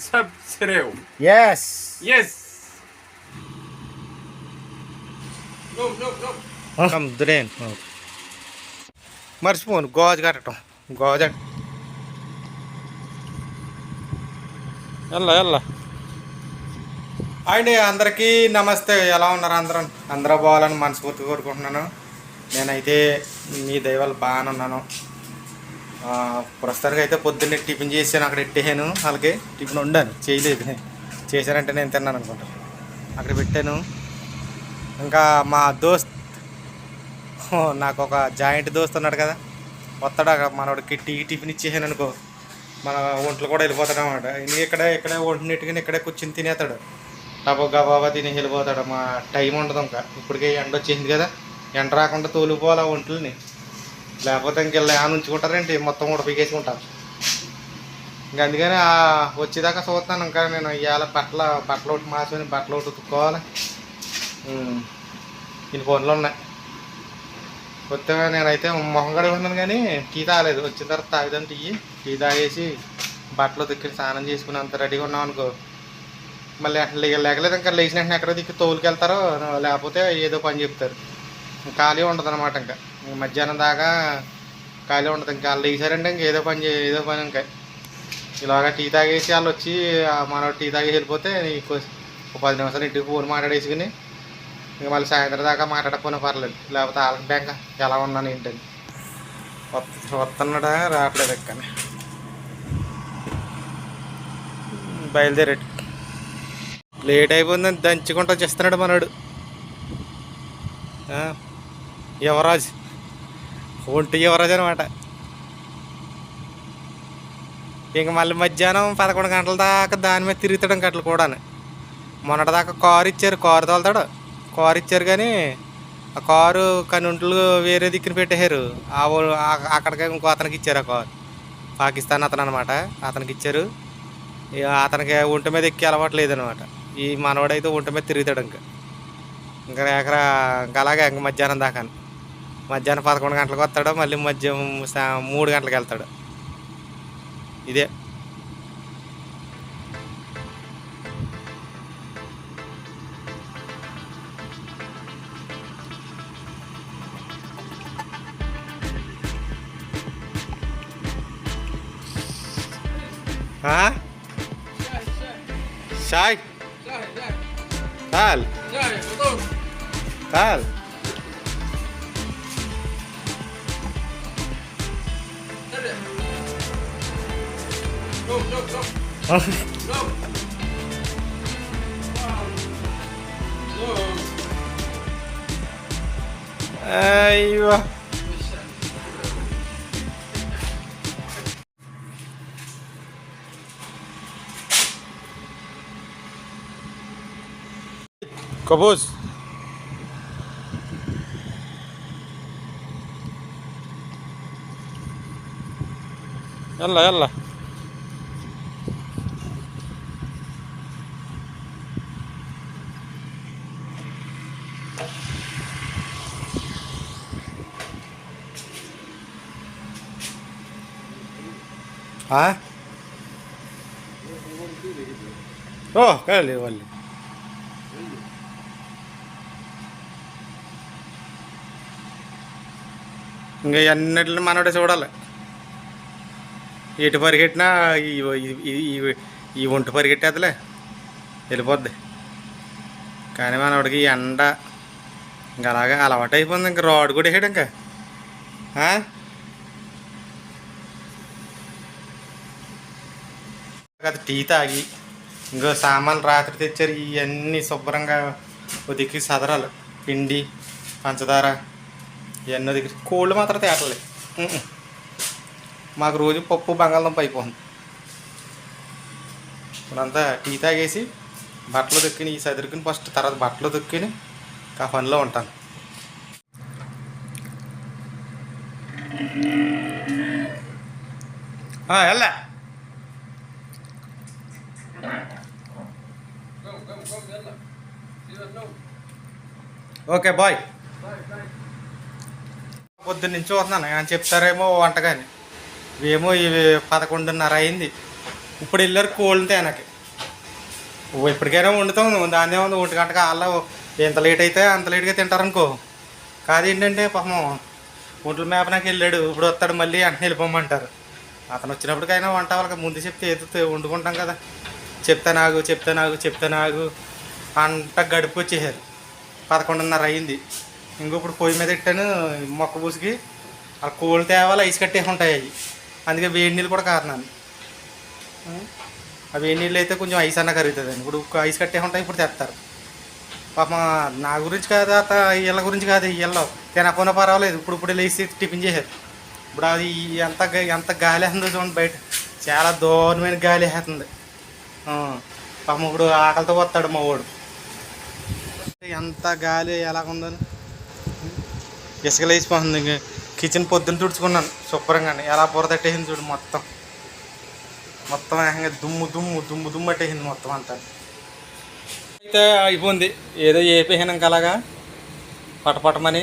subscribe. Yes. Yes. No, no, no. సముద్రేన్ మర్చిపోను. గోజు కట్టడం. గోజ ఎల్లా ఎల్లా. అండి అందరికీ. నమస్తే. ఎలా ఉన్నారు అందరం? అందరూ బాగాలని మనస్ఫూర్తి కోరుకుంటున్నాను. నేనైతే మీ దైవాలు బాగానే ఉన్నాను. ప్రస్తుతానికి అయితే పొద్దున్నే టిఫిన్ చేసాను అక్కడ పెట్టేసాను అలాగే టిఫిన్ వండాను. చేయలేదు. చేశానంటే నేను తిన్నాను అనుకుంటాను అక్కడ పెట్టాను. ఇంకా మా దోస్త్ నాకు ఒక జాయింట్ దోస్త్ ఉన్నాడు కదా. వస్తాడు అక్కడ. మనవాడికి టీ టిఫిన్ ఇచ్చేసాను అనుకో. మన ఒంట్లో కూడా వెళ్ళిపోతాడు అనమాట ఇక్కడ ఇక్కడే వండినట్టుగా ఇక్కడే కూర్చుని తినేస్తాడు. డబ్బా గబాబా తిని వెళ్ళిపోతాడు. మా టైం ఉండదు ఇంకా. ఇప్పటికే ఎండ వచ్చేసింది కదా. ఎండ రాకుండా తోలిపోవాలి ఆ ఒంట్లని. లేకపోతే ఇంకెళ్ళి ఆ ఉంచుకుంటారేంటి? మొత్తం కూడా పీకేసుకుంటారు ఇంకా అందుకని వచ్చేదాకా చూస్తాను ఇంకా నేను ఇవాళ బట్టల బట్టలు ఒకటి మాసుకొని బట్టలు ఒకటి ఉతుక్కోవాలి. ఇన్ని ఫోన్లు ఉన్నాయి. కొత్తగా నేనైతే మొహం కడిగి ఉన్నాను కానీ టీ తాగలేదు. వచ్చిన తర్వాత తాగుదాం టీ. టీ తాగేసి బట్టలు ఉతికి స్నానం చేసుకుని అంత రెడీగా ఉన్నాం అనుకో. మళ్ళీ లేకలేదు ఇంకా లేచిన వెంటనే ఎక్కడ దిక్కు తోలుకి వెళ్తారో లేకపోతే ఏదో పని చెప్తారు. ఖాళీ ఉండదు అనమాట ఇంక. మధ్యాహ్నం దాకా ఖాళీ ఉండదు. ఇంకా వాళ్ళు లేచారంటే ఇంక ఏదో పని చే ఏదో పని ఇంకా. ఇలాగా టీ తాగేసి వాళ్ళు వచ్చి మనం టీ తాగేసి వెళ్ళిపోతే నీకు ఒక పది నిమిషాలు ఇంటికి ఫోన్ మాట్లాడేసుకుని ఇంకా మళ్ళీ సాయంత్రం దాకా మాట్లాడకపోయినా పర్లేదు. లేకపోతే వాళ్ళకి బ్యాంక్ ఎలా ఉన్నాను ఏంటని. వస్తున్నాడా రావట్లేదు ఎక్కని బయలుదేరాడు. లేట్ అయిపోయిందని దంచుకుంటా చేస్తున్నాడు మనోడు. యువరాజ్. ఒంటి యువరాజ్ అనమాట ఇంక మళ్ళీ మధ్యాహ్నం పదకొండు గంటల దాకా దాని మీద తిరుగుతాడు గంటలు కూడా మొన్నటిదాకా కారు ఇచ్చారు కారు తోలుతాడు. కారు ఇచ్చారు కానీ ఆ కారు కనుంట్లు వేరే దిక్కున పెట్టేశారు. ఆ అక్కడికి ఇంకో అతనికి ఇచ్చారు ఆ కారు. పాకిస్తాన్ అతను అనమాట అతనికి ఇచ్చారు. ఇక అతనికి ఒంటి మీద ఎక్కి అలవాటు లేదనమాట ఈ మనవాడైతే ఒంటి మీద తిరుగుతాడు ఇంకా. ఇంకా ఎకరా ఇంకా అలాగే ఇంక మధ్యాహ్నం దాకా మధ్యాహ్నం పదకొండు గంటలకు వస్తాడు మళ్ళీ మధ్యాహ్నం మూడు గంటలకు వెళ్తాడు. ఇదే. సాయ్. చాల్ చాల్ أيوه. كابوس. يلا يلا. ఓ కడలే వాళ్ళు ఇంకా అన్నిటిని మనోడే చూడాలి. ఎటు పరిగెట్టినా ఈ ఒంటి పరిగెట్టేదిలే. వెళ్ళిపోద్ది. కానీ మనవాడికి ఎండ ఇంకా అలాగే అలవాటు అయిపోయింది ఇంకా రాడ్ కూడా వేసాడు ఇంకా. కదా టీ తాగి ఇంకో సామాన్లు రాత్రి తెచ్చారు ఇవన్నీ శుభ్రంగా ఉదికి సదరాలు. పిండి పంచదార ఇవన్నీ ఉదికి కోళ్ళు మాత్రం తేటలేదు మాకు రోజు పప్పు బంగాళదుంప అయిపోతుంది. ఇప్పుడంతా టీ తాగేసి బట్టలు దొక్కిని ఈ సదురుకుని ఫస్ట్ తర్వాత బట్టలు దొక్కిని ఆ పనిలో ఉంటాను వెళ్ళా ఓకే బాయ్. పొద్దున్న నుంచి వస్తున్నాను. అని చెప్తారేమో వంటగాని. ఇవేమో ఇవి పదకొండున్నర అయింది. ఇప్పుడు వెళ్ళారు కోళ్ళతో ఆయనకి ఎప్పటికైనా వండుతాం దాన్ని ఏముంది ఒంటి గంటగా అలా ఎంత లేట్ అయితే అంత లేట్గా తింటారనుకో. కాదు ఏంటంటే పాపం ఒంట్లో మేపనాకి వెళ్ళాడు. ఇప్పుడు వస్తాడు మళ్ళీ వెంటనే వెళ్ళిపోమంటారు. అతను వచ్చినప్పటికైనా వంట వాళ్ళకి ముందు చెప్తే ఏదో వండుకుంటాం కదా. చెప్తా నాగు చెప్తా నాగు చెప్తా నాగు. పంట గడుపు వచ్చేసారు పదకొండున్నర అయింది. ఇంకో ఇప్పుడు పొయ్యి మీద ఇట్టాను మొక్క పూసికి ఆ కోళ్ళు తేవాలి ఐస్ కట్టేసి ఉంటాయి అవి. అందుకే వేడి నీళ్ళు కూడా కారణాన్ని. ఆ? వేడి నీళ్ళు అయితే కొంచెం ఐస్ అన్న కరుగుతుంది ఇప్పుడు ఐస్ కట్టే ఉంటాయి ఇప్పుడు తెస్తారు. పాప నా గురించి కాదు అత వీళ్ళ గురించి కాదు వీళ్ళు తినకుండా పర్వాలేదు. ఇప్పుడు ఇప్పుడు లేచి టిఫిన్ చేశారు. ఇప్పుడు అది ఎంత ఎంత గాలి వేస్తుందో చూడండి బయట. చాలా దూరమైన గాలి వేస్తుంది. పాపం ఇప్పుడు ఆకలితో వస్తాడు మా వాడు. ఎంత గాలి ఎలాగుందని ఇసుక లేచిపోతుంది ఇంక కిచెన్ పొద్దున్న తుడుచుకున్నాను శుభ్రంగా ఎలా బురదట్టేసింది చూడు మొత్తం. మొత్తం ఏకంగా దుమ్ము దుమ్ము దుమ్ము దుమ్ము అట్టేసింది మొత్తం అంతా. అయితే అయిపోయింది. ఏదో ఏపీహీనం అలాగా. పటపటమని.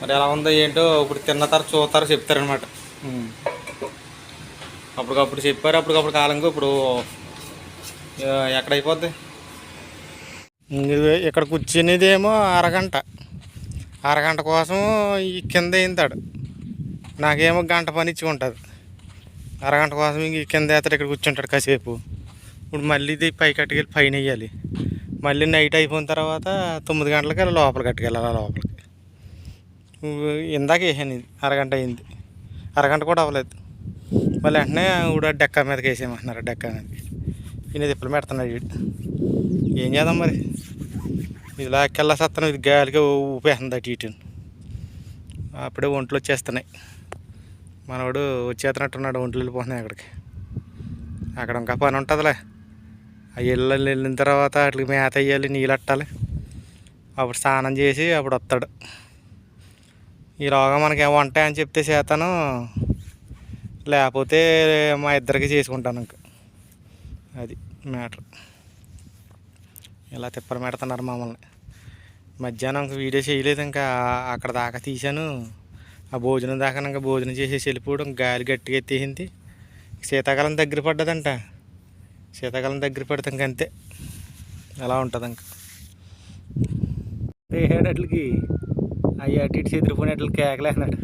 మరి ఎలా ఉందో ఏంటో ఇప్పుడు తిన్న తర్వాత చూస్తారు చెప్తారనమాట అప్పటికప్పుడు చెప్పారు అప్పటికప్పుడు కాలంగా ఇప్పుడు ఎక్కడైపోద్ది? ఎక్కడ అయిపోద్ది ఇక్కడ కూర్చునేదేమో అరగంట. అరగంట కోసం ఈ కింద ఇంతాడు నాకేమో గంట పని ఇచ్చి ఉంటుంది. అరగంట కోసం ఇంక కింద వేస్తాడు ఇక్కడ కూర్చుంటాడు కాసేపు. ఇప్పుడు మళ్ళీ ఇది పై కట్టుకెళ్ళి పైన వేయాలి మళ్ళీ నైట్ అయిపోయిన తర్వాత తొమ్మిది గంటలకి లోపల కట్టుకెళ్ళాలి ఆ లోపలికి. ఇందాక వేసాను ఇది అరగంట అయింది. అరగంట కూడా అవ్వలేదు. మళ్ళీ వెంటనే ఇప్పుడు డెక్క మీదకి వేసేయమంటున్నారు డెక్క మీదకి. ఈయన తిప్పలు పెడుతున్నాడు ఏం చేద్దాం మరి? ఇది ఇలా కెళ్ళసత్తాను ఇది గాలిగా ఊపేస్తుంది అటు ఇటు. అప్పుడే ఒంట్లు వచ్చేస్తున్నాయి. మనవాడు వచ్చేస్తున్నట్టున్నాడు ఒంట్లు వెళ్ళిపోతున్నాయి అక్కడికి. అక్కడ ఇంకా పని ఉంటుందిలే. ఆ ఇళ్ళు వెళ్ళిన తర్వాత వాటికి మేత వేయాలి నీళ్ళు అట్టాలి. అప్పుడు స్నానం చేసి అప్పుడు వస్తాడు. ఈలోగా మనకి ఏం వంట అని చెప్తే చేతాను. లేకపోతే మా ఇద్దరికి చేసుకుంటాను ఇంకా. అది మ్యాటర్. ఇలా తిప్పలు పెడుతున్నారు మమ్మల్ని. మధ్యాహ్నం వీడియో చేయలేదు ఇంకా అక్కడ దాకా తీశాను. ఆ భోజనం దాకా ఇంకా భోజనం చేసేసి వెళ్ళిపోవడం గాలి గట్టిగా ఎత్తేసింది. శీతాకాలం దగ్గర పడ్డదంట. శీతాకాలం దగ్గర పడితే ఇంక అంతే. అలా ఉంటుంది ఇంకా. వేసేటట్లకి అవి అటు ఇటు చెదిరిపోయినట్లు కేకలేనాడు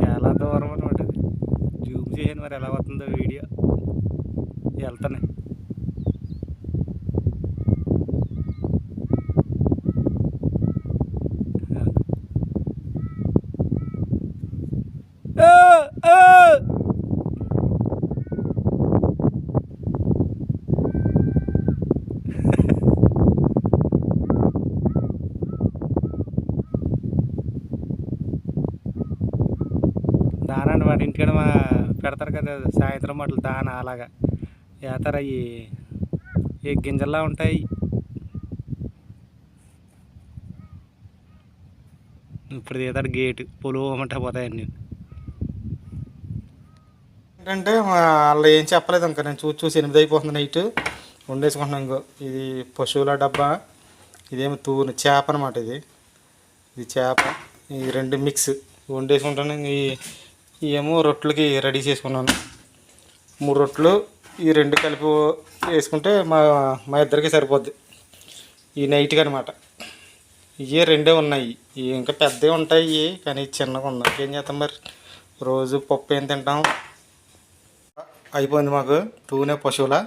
చాలా దూరం అనమాట జూమ్ చేశాను మరి ఎలా వస్తుందో వీడియో. వెళ్తాను దానా అనమాట ఇంటికాడ మా పెడతారు కదా సాయంత్రం అట్లా దాన అలాగా. వేస్తారు అవి ఏ గింజల్లా ఉంటాయి. ఇప్పుడు తీతాడు గేటు పొలవమంటే పోతాయి అన్నీ. ఏంటంటే వాళ్ళు ఏం చెప్పలేదు ఇంకా. నేను చూసి చూసి ఎనిమిది అయిపోతుంది నైట్. వండేసుకుంటున్నాను ఇంకో. ఇది పశువుల డబ్బా. ఇదేమో తూను చేప అనమాట ఇది. ఇది చేప. ఈ రెండు మిక్స్. వండేసుకుంటాను ఈ- ఇవేమో రొట్టెలకి రెడీ చేసుకున్నాను. మూడు రొట్టెలు ఈ రెండు కలిపి వేసుకుంటే మా మా ఇద్దరికి సరిపోద్ది. ఈ నైట్కి అనమాట ఇవే రెండే ఉన్నాయి. ఇంకా పెద్దవి ఉంటాయి కానీ చిన్నగా ఉన్నాయి. ఏం చేస్తాం మరి? రోజు పప్పు ఏం తింటాం? అయిపోయింది మాకు. టూనే పశువుల.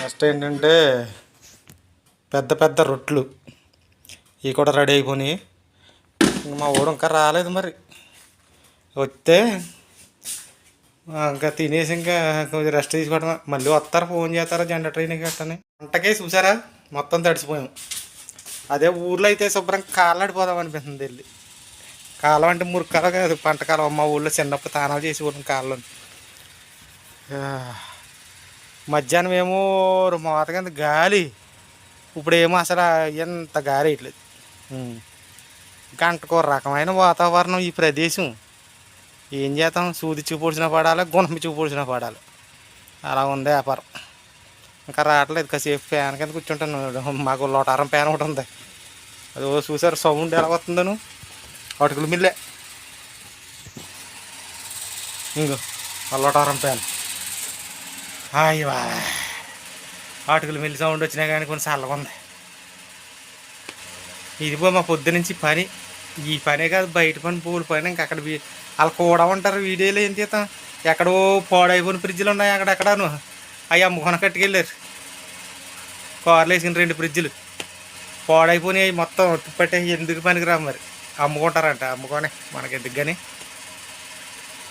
నెక్స్ట్ ఏంటంటే పెద్ద పెద్ద రొట్లు ఇవి కూడా రెడీ అయిపోయినాయి. ఇంక మా ఊడు ఇంకా రాలేదు మరి. వస్తే ఇంకా తినేసి ఇంకా కొంచెం రెస్ట్ తీసుకోవడం మళ్ళీ వస్తారు ఫోన్ చేస్తారా జెండా ట్రైన్ గట్టని వంటకే చూసారా? మొత్తం తడిసిపోయాం. అదే ఊర్లో అయితే శుభ్రం కాలాడిపోదాం అనిపిస్తుంది వెళ్ళి. కాలం అంటే మురికాలం కాదు పంట కాలం. మా ఊళ్ళో చిన్నప్పుడు తానాలు చేసి ఊరిని కాలంలో మధ్యాహ్నం ఏమో మోత కింద గాలి. ఇప్పుడు ఏమో అసలు ఎంత గాలి వేయట్లేదు. ఉం. గంటకో రకమైన వాతావరణం ఈ ప్రదేశం. ఏం చేస్తాం? సూది చూపొడిచిన పడాలి గుణం చూపొడిచిన పడాలి. అలా ఉంది వ్యాపారం. ఇంకా రావట్లేదు కాసేపు ఫ్యాన్ కింద కూర్చుంటాను. మాకు లోటారం ఫ్యాన్ ఒకటి ఉంది. అది ఓ చూసారు సౌండ్ ఎలా వస్తుందను? అటుకులు మిల్లే. ఇంకో ఆ లోటారం ఫ్యాన్. అయ్యా అటుకులు మిల్లి సౌండ్ వచ్చినా కానీ కొంచెం చల్లగా ఉంది. ఇది మా పొద్దు నుంచి పని. ఈ పనే కాదు బయట పని పూల పని ఇంకా అక్కడ వీ- వాళ్ళు కూడా ఉంటారు వీడియోలు ఏం తీతాం ఎక్కడో పాడైపోయిన ఫ్రిడ్జ్లు ఉన్నాయి అక్కడెక్కడను అవి అమ్ముకొని కట్టుకెళ్ళారు. కార్లు వేసిన రెండు ఫ్రిడ్జ్లు. పాడైపోయినాయి మొత్తం పట్టే ఎందుకు పనికిరా మరి? అమ్ముకుంటారంట అమ్ముకొని మనకి ఎందుకు కానీ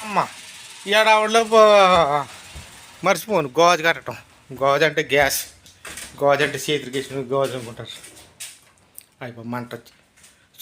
అమ్మ ఈ ఆడవాళ్ళు మర్చిపోను గాజు కట్టడం. గాజు అంటే గ్యాస్. గాజు అంటే చేతికి వేసిన గాజు అనుకుంటారు అయిపో మంట వచ్చి.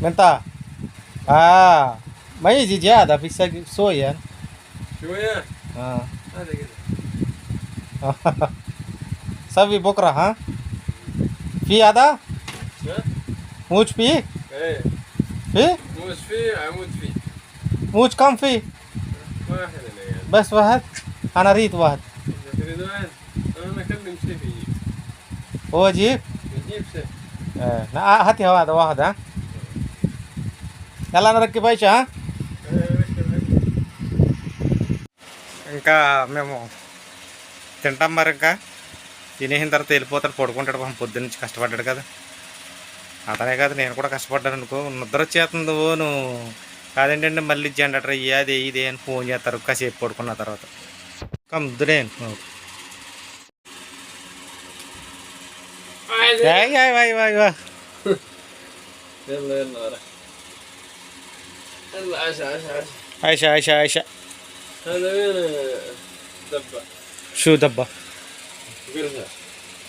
منتا آه ما يجي Ah. May jijiada bisag آه هذا كذا سبي بكرة ها في هذا موج فيه إيه في موج فيه عمود فيه موج كم فيه واحد بس واحد أنا اريد واحد تريد واحد أنا اكلم سيف هو جيب جيب سي إيه هاتي هذا واحد ها ఎలా నరక్కి పైసా ఇంకా మేము తింటాం మరి ఇంకా. తినేసిన తర్వాత వెళ్ళిపోతాడు పడుకుంటాడు మనం పొద్దున్న నుంచి కష్టపడ్డాడు కదా. అతనే కాదు నేను కూడా కష్టపడ్డాను అనుకో నిద్ర వచ్చేస్తుంది నువ్వు. కాదేంటంటే మళ్ళీ ఇచ్చేయండి ఇదే ఇదే అని ఫోన్ చేస్తారు కాసేపు పడుకున్న తర్వాత. కమ్దురే వాయ్ వాయ్ వాయ్ వాయ్ عشاء عشاء عشاء عشاء عشاء هذا وين دبه شو دبه؟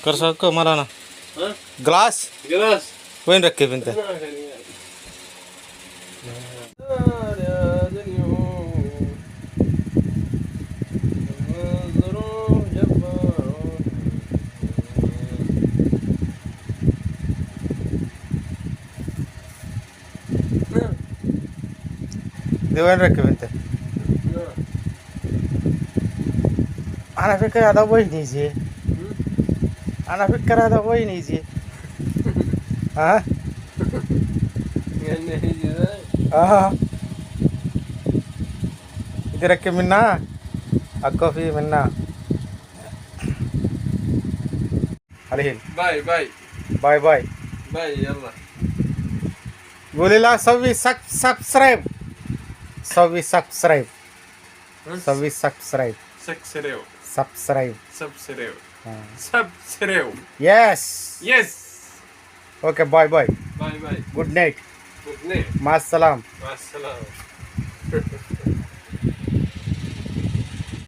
قرصه قرصه مرانا ها؟ جلاس جلاس وين ركب انت؟ देवान रखे बनते आनाफिक करा दबोई नहीं जी। आनाफिक करा दबोई नहीं जी। हाँ? हाँ। इधर रखे मिन्ना अकॉफी मिन्ना अरे। हिल bye bye. Bye bye. Bye यार बोले ला सभी सब subscribe. So subscribe. So subscribe. Subscribe. Subscribe. Hmm. Subscribe. Yes. Yes. Okay, bye bye. Bye bye. Good night. Good night. Maas salam. Maas salam.